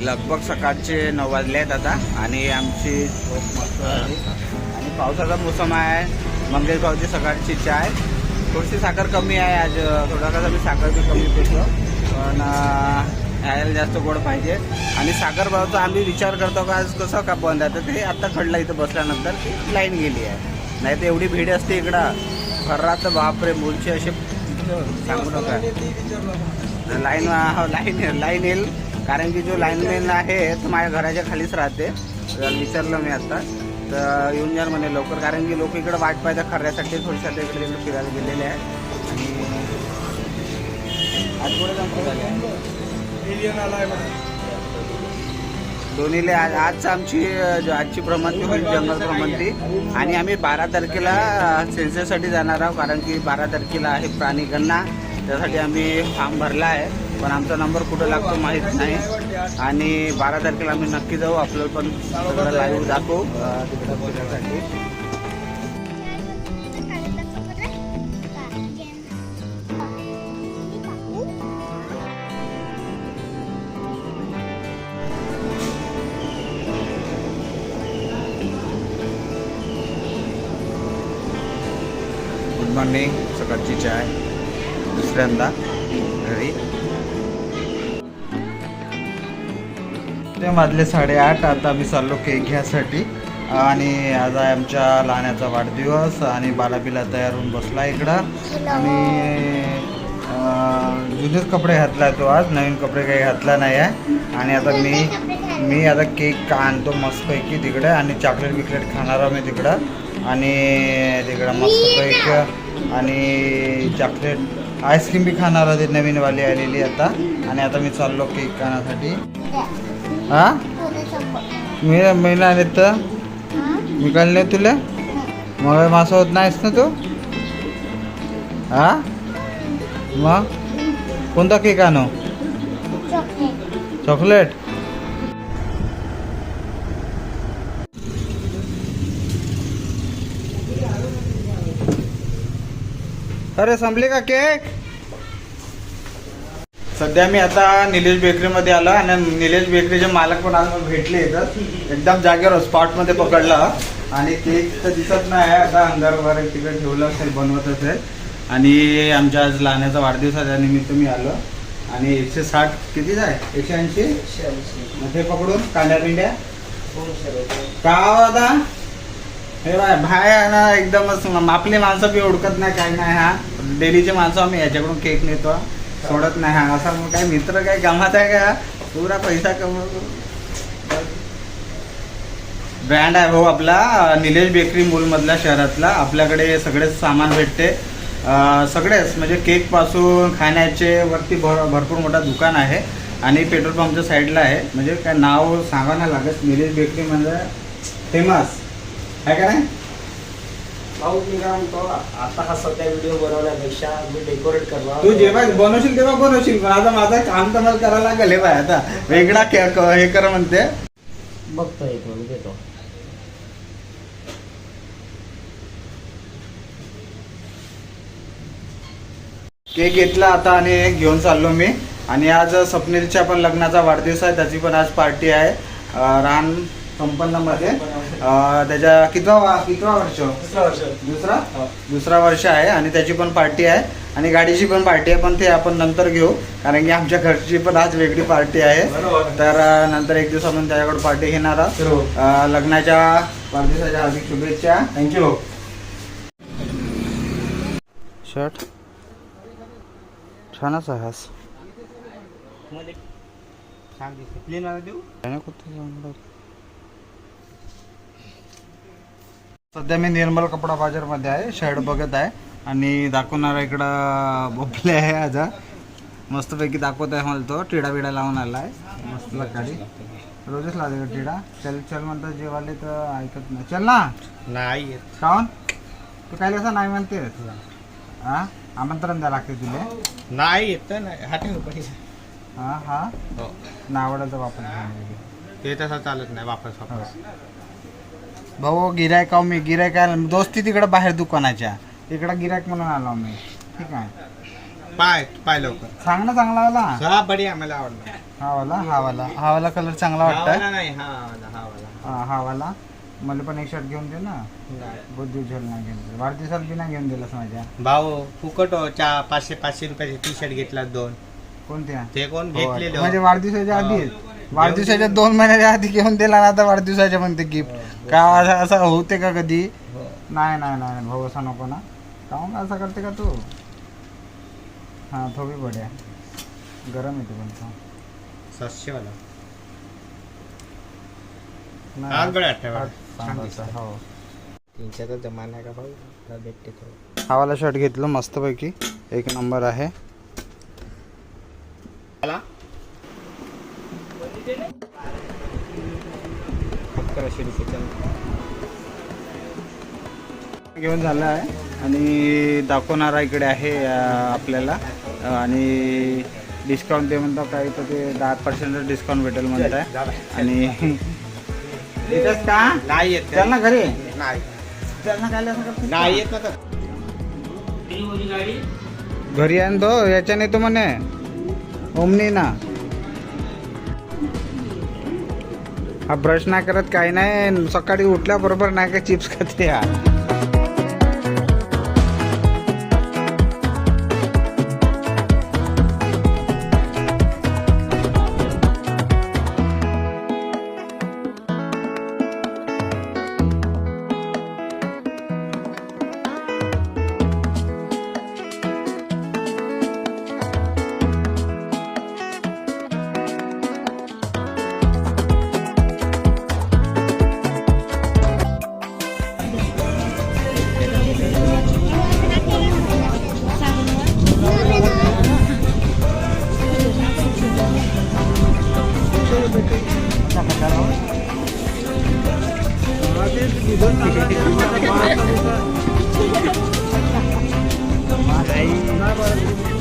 लगभग सकाळचे नऊ वाजले आहेत आता. आणि आमची झोप मस्त आणि पावसाचा मोसम आहे. मंगेश भाऊची सकाळची चाय. थोडीशी साखर कमी आहे आज. थोडा कसं मी साखर बी कमी पितो. पण यायला जास्त गोड पाहिजे. आणि साखर भाऊचा आम्ही विचार करतो का आज कसं का बंद आहे? तर ते आत्ता खडला इथं बसल्यानंतर ती लाईन गेली आहे. नाही तर एवढी भीड असते इकडं. घरात बापरे मुलचे असे सांगू नका. लाईन लाईन लाईन येईल. कारण की जो लाईनमॅन आहे तो माझ्या घराच्या खालीच राहते. तर विचारलं मी आता. तर येऊन जाल म्हणे लवकर. कारण की लोक इकडे वाट पाहिजे खऱ्यासाठी. थोडीशा आता इकडे इकडे फिरायला गेलेले आहे आणि आज दोन्हीले आज आज आमची जो आजची भ्रमंती होईल जंगल भ्रमंती आणि आम्ही बारा तारखेला सेन्सरसाठी जाणार आहोत. कारण की बारा तारखेला आहे प्राणी गणना त्यासाठी आम्ही फॉर्म भरला आहे. पण आमचा नंबर कुठं लागतो माहीत नाही. आणि बारा तारखेला आम्ही नक्की जाऊ. आपल्याला पण सगळं लाईव्ह दाखवू. तिकडं गुड मॉर्निंग सकाळची चाय. दुसऱ्यांदा घरी. ते वाजले साडेआठ आता मी चाललो केक घ्यासाठी. आणि आज आहे आमच्या लहाण्याचा वाढदिवस आणि बालाबिला तयार होऊन बसला इकडं. आणि जुनेच कपडे घातला तो आज नवीन कपडे काही घातला नाही आहे आणि आता मी मी आता केक आणतो मस्तपैकी तिकडे आणि चॉकलेट बिकलेट खाणार आहोत मी तिकडं. आणि तिकडं मस्तपैकी आणि चॉकलेट आईस्क्रीम बी खाणार होते नवीनवाली आलेली आता. आणि आता मी चाललो केक खाण्यासाठी. हा? मी मी नाही तर? मी नाही तुला? मग मासा होत नाहीस ना तू? हा? मग? कोणता केक आणू? चॉकलेट. अरे संपले का केक? सध्या मी आता निलेश बेकरीमध्ये आलो आणि निलेश बेकरीचे मालक पण आज भेटले इथं. एकदम जागेवर स्पॉटमध्ये पकडलं. आणि केक तर दिसत नाही. आहे आता अंगार वगैरे तिकडे ठेवलं असेल बनवत असेल. आणि आमच्या आज लहाण्याचा वाढदिवसाच्या निमित्त मी आलो. आणि एकशे साठ कितीच आहे? एकशे ऐंशी? मग ते पकडून कांद्या पिंड्या? का आता? हे बाय भाय ना एकदमच आपली माणसं बी ओळखत नाही काय नाही हा. डेलीचे माणसं आम्ही याच्याकडून केक नेतो. सोडत नाही. हा असा मग काय मित्र काय गमात आहे का? पुरा पैसा कमवतो. ब्रँड आहे भाऊ आपला निलेश बेकरी मधला शहरातला. आपल्याकडे सगळेच सामान भेटते. सगळेच म्हणजे केकपासून खाण्याचे वरती भर भरपूर मोठा दुकान आहे. आणि पेट्रोल पंपच्या साईडला आहे. म्हणजे काय नाव सांगा ना लागत. निलेश बेकरी म्हणजे फेमस आहे का नाही? भाऊ मी काय म्हणतो आता हा सध्या व्हिडिओ बनवण्यापेक्षा मी डेकोरेट करणार तू जेव्हा बनवशील तेव्हा बनवशील पण आता माझं काम तर मला करायला लागेल हे बाय आता वेगळा के- क- हे कर म्हणते. बघतो एक मिनिट देतो केक घेतला आता आणि घेऊन चाललो मी. आणि आज स्वप्नीलच्या पण लग्नाचा वाढदिवस आहे त्याची पण आज पार्टी आहे. अं, रान संपन्नमध्ये अं, त्याच्या कितवा कितवा वर्ष? दुसरा दुसरा? वर्ष आहे आणि त्याची पण पार्टी आहे. आणि गाडीची पण पार्टी आहे पण ते आपण नंतर घेऊ. कारण की आमच्या घरची पण आज वेगळी पार्टी आहे. तर नंतर एक दिवस आपण त्याच्याकडे पार्टी घेणार आहोत. लग्नाच्या वाढदिवसाच्या हार्दिक शुभेच्छा. Thank you shirt. छानच आहे हास सध्या मी निर्मल कपडा बाजारमध्ये आहे शर्ट बघत आहे आणि दाखवणारा इकडं बोपले आहे आज. मस्तपैकी दाखवत आहे मला तो टिडा बिडा लावून आला आहे मस्त गाडी रोजच का टिडा. चल चल म्हणतात जेवाले तर ऐकत नाही. चल ना. नाही काऊन तू काय कसं नाही म्हणते हा. आमंत्रण द्या लागते तुला. नाही येत नाही. हा हा? हा. ना आवडेल तर वापर ते तसं चालत नाही. वापस वापस. भाऊ गिरायक आहो मी. गिरायक दोस्ती तिकडे बाहेर दुकानाच्या. इकडं गिरायक म्हणून आलो मी ठीक आहे. पाय पाय लवकर. सांग ना चांगला आला हा बढिया मला आवडलं. हा वाला हा वाला हा वाला कलर चांगला हा वाटतंय. वाला नाही हा वाला हा वाला हा हा वाला मला पण एक शर्ट घेऊन दे ना. दिवस झाले नाही घेऊन दिलं वाढदिवसाला बी नाही घेऊन दिलास माझ्या? भाऊ फुकट हो. चा पाचशे पाचशे रुपयाचे टी शर्ट घेतला दोन. कोणत्या? ते कोण हो, घेतलेले म्हणजे हो. वाढदिवसाच्या आधी. वाढदिवसाच्या दोन महिन्याच्या आधी घेऊन दिला ना आता वाढदिवसाच्या म्हणते गिफ्ट का असं असं होते का कधी? हो. नाही नाही नाही भाऊ असा नको ना. काहून असं करते का तू? हां भी बढिया. गरम येते पण तो. सातशे वाला नाही, गळ्यात ठेवा. छान चांगला दिसतं. होता, हो. तीनशेचा जमाना आहे का भाऊ? तुला भेटते तो. हा वाला शर्ट घेतलं मस्तपैकी. एक नंबर आहे. आला? रुपये घेऊन झालं आहे. आणि दाखवणारा इकडे आहे आपल्याला. आणि डिस्काउंट ते म्हणतो काही तर ते दहा पर्सेंट डिस्काउंट भेटेल म्हणत आहे आणि देतोस का? नाही येत चल ना घरी. नाही. चल ना नाही? येत ना. घरी तो याच्याने तो म्हणे. ओमनी ना. हा ब्रश नाही करत काही नाही. सकाळी उठल्याबरोबर नाही का चिप्स खाते हा हा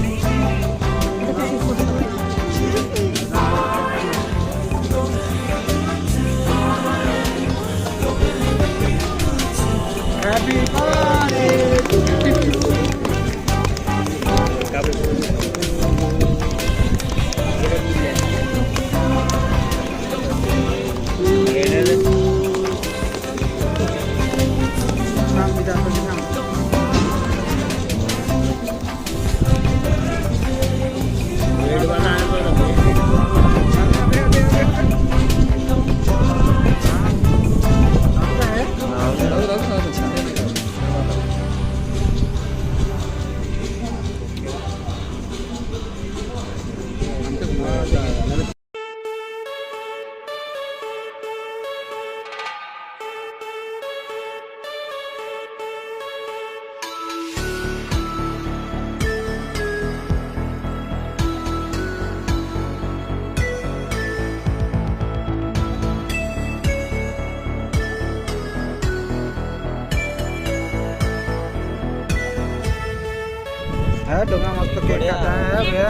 केक खाता है भैया.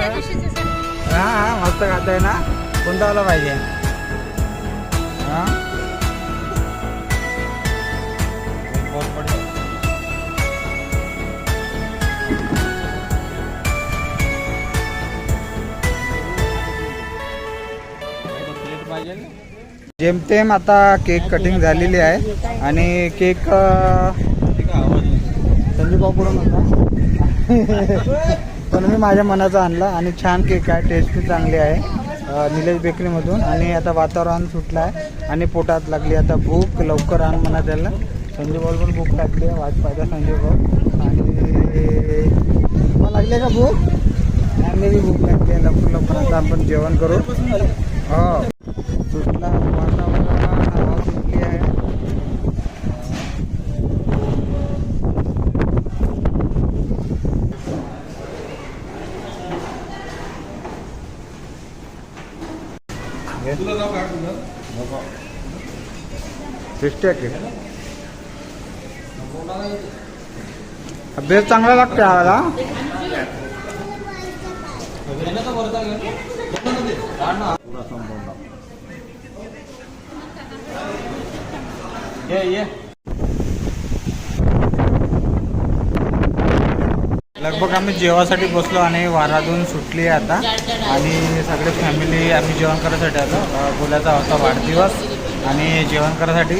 हा हा मस्त खाताय ना? कोणता वाला पाहिजे. हा? जेमतेम आता केक कटिंग झालेली आहे. आणि केक संजू होता पण मी माझ्या मनाचा आणला आणि छान केक आहे टेस्ट चांगली आहे निलेश बेकरीमधून. आणि आता वातावरण सुटलं आहे आणि पोटात लागली. आता भूक लवकर आण म्हणा त्याला. संजय भाऊ पण भूक लागली आहे. वाट पाहिजे संजू भाऊ आणि तुम्हाला लागली का भूक? आणि भूक लागली आहे. लवकर लवकर. आता आपण जेवण करू. हो. सुटला. वातावरण हवा सुटली आहे टेस्टी आहे केक. बेस चांगला लागते आवाला लगभग आम्ही जेवासाठी बसलो आणि वारातून सुटली आहे आता. आणि सगळे फॅमिली आम्ही जेवण करायसाठी आलो. बोलायचा होता वाढदिवस आणि जेवण करायसाठी.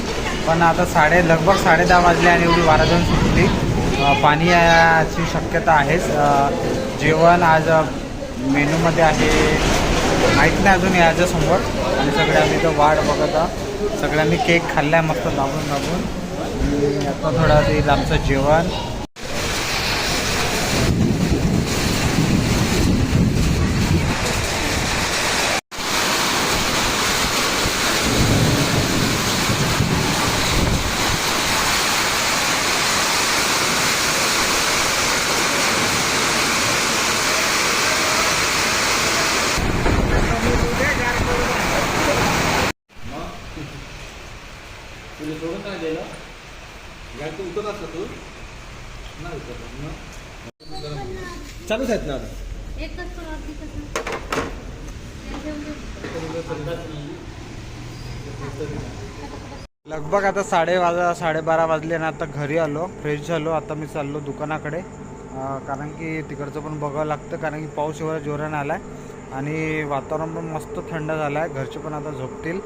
पण आता साडे लगभग साडे दहा वाजले आणि एवढी वारातून सुटली. पाणी याची शक्यता आहेच. जेवण आज मेनूमध्ये आहे माहीत नाही अजून यायचं समोर आणि सगळे आम्ही इथं वाट बघत आहोत. सगळ्यांनी केक खाल्लाय मस्त दाबून दाबून. आणि आता थोडं येईल आमचं जेवण. चालूच आहेत ना लगभग आता साडे वाजा साडेबारा वाजले आणि आता घरी आलो फ्रेश झालो. आता मी चाललो दुकानाकडे. कारण की तिकडचं पण बघावं लागतं कारण की पाऊस एवढा जोरानं आला आहे आणि वातावरण पण मस्त थंड झालं आहे घरचे पण आता झोपतील.